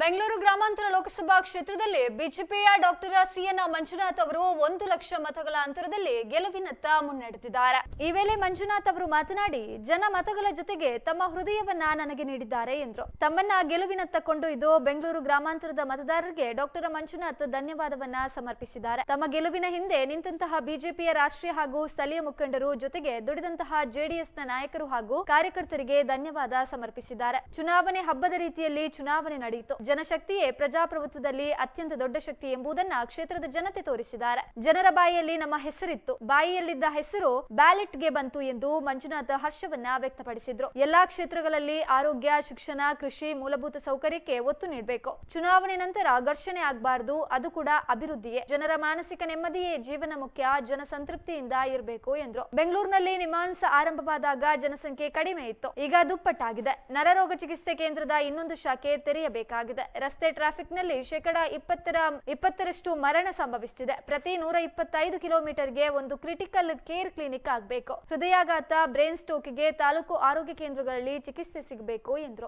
ಬೆಂಗಳೂರು ಗ್ರಾಮಾಂತರ ಲೋಕಸಭಾ ಕ್ಷೇತ್ರದಲ್ಲಿ ಬಿಜೆಪಿಯ ಡಾಕ್ಟರ್ ಸಿಎನ್ ಮಂಜುನಾಥ್ ಅವರು ಒಂದು ಲಕ್ಷ ಮತಗಳ ಅಂತರದಲ್ಲಿ ಗೆಲುವಿನತ್ತ ಮುನ್ನಡೆದಿದ್ದಾರೆ. ಈ ವೇಳೆ ಮಂಜುನಾಥ್ ಅವರು ಮಾತನಾಡಿ, ಜನ ಮತಗಳ ಜೊತೆಗೆ ತಮ್ಮ ಹೃದಯವನ್ನ ನನಗೆ ನೀಡಿದ್ದಾರೆ ಎಂದರು. ತಮ್ಮನ್ನ ಗೆಲುವಿನತ್ತ ಕೊಂಡೊಯ್ದು ಬೆಂಗಳೂರು ಗ್ರಾಮಾಂತರದ ಮತದಾರರಿಗೆ ಡಾಕ್ಟರ್ ಮಂಜುನಾಥ್ ಧನ್ಯವಾದವನ್ನ ಸಮರ್ಪಿಸಿದ್ದಾರೆ. ತಮ್ಮ ಗೆಲುವಿನ ಹಿಂದೆ ನಿಂತಹ ಬಿಜೆಪಿಯ ರಾಷ್ಟ್ರೀಯ ಹಾಗೂ ಸ್ಥಳೀಯ ಮುಖಂಡರು ಜೊತೆಗೆ ದುಡಿದಂತಹ ಜೆಡಿಎಸ್ನ ನಾಯಕರು ಹಾಗೂ ಕಾರ್ಯಕರ್ತರಿಗೆ ಧನ್ಯವಾದ ಸಮರ್ಪಿಸಿದ್ದಾರೆ. ಚುನಾವಣೆ ಹಬ್ಬದ ರೀತಿಯಲ್ಲಿ ಚುನಾವಣೆ ನಡೆಯಿತು. ಜನಶಕ್ತಿಯೇ ಪ್ರಜಾಪ್ರಭುತ್ವದಲ್ಲಿ ಅತ್ಯಂತ ದೊಡ್ಡ ಶಕ್ತಿ ಎಂಬುದನ್ನ ಕ್ಷೇತ್ರದ ಜನತೆ ತೋರಿಸಿದ್ದಾರೆ. ಜನರ ಬಾಯಿಯಲ್ಲಿ ನಮ್ಮ ಹೆಸರಿತ್ತು. ಬಾಯಿಯಲ್ಲಿದ್ದ ಹೆಸರು ಬ್ಯಾಲೆಟ್ಗೆ ಬಂತು ಎಂದು ಮಂಜುನಾಥ ಹರ್ಷವನ್ನ ವ್ಯಕ್ತಪಡಿಸಿದ್ರು. ಎಲ್ಲಾ ಕ್ಷೇತ್ರಗಳಲ್ಲಿ ಆರೋಗ್ಯ, ಶಿಕ್ಷಣ, ಕೃಷಿ, ಮೂಲಭೂತ ಸೌಕರ್ಯಕ್ಕೆ ಒತ್ತು ನೀಡಬೇಕು. ಚುನಾವಣೆ ನಂತರ ಘರ್ಷಣೆ ಆಗಬಾರದು, ಅದು ಕೂಡ ಅಭಿವೃದ್ಧಿಯೇ. ಜನರ ಮಾನಸಿಕ ನೆಮ್ಮದಿಯೇ ಜೀವನ ಮುಖ್ಯ ಜನ ಸಂತೃಪ್ತಿಯಿಂದ ಇರಬೇಕು ಎಂದ್ರು. ಬೆಂಗಳೂರಿನಲ್ಲಿ ನಿಮಾನ್ಸ್ ಆರಂಭವಾದಾಗ ಜನಸಂಖ್ಯೆ ಕಡಿಮೆ ಇತ್ತು. ಈಗ ದುಪ್ಪಟ್ಟಾಗಿದೆ. ನರರೋಗ ಚಿಕಿತ್ಸೆ ಕೇಂದ್ರದ ಇನ್ನೊಂದು ಶಾಖೆ ತೆರೆಯಬೇಕಾಗಿದೆ. ರಸ್ತೆ ಟ್ರಾಫಿಕ್ನಲ್ಲಿ ಶೇಕಡಾ ಇಪ್ಪತ್ತರ, ಇಪ್ಪತ್ತರಷ್ಟು ಮರಣ ಸಂಭವಿಸುತ್ತಿದೆ ಪ್ರತಿ ನೂರ ಇಪ್ಪತ್ತೈದು ಕಿಲೋಮೀಟರ್ಗೆ ಒಂದು ಕ್ರಿಟಿಕಲ್ ಕೇರ್ ಕ್ಲಿನಿಕ್ ಆಗಬೇಕು. ಹೃದಯಾಘಾತ, ಬ್ರೈನ್ ಸ್ಟ್ರೋಕ್ಗೆ ತಾಲೂಕು ಆರೋಗ್ಯ ಕೇಂದ್ರಗಳಲ್ಲಿ ಚಿಕಿತ್ಸೆ ಸಿಗಬೇಕು ಎಂದರು.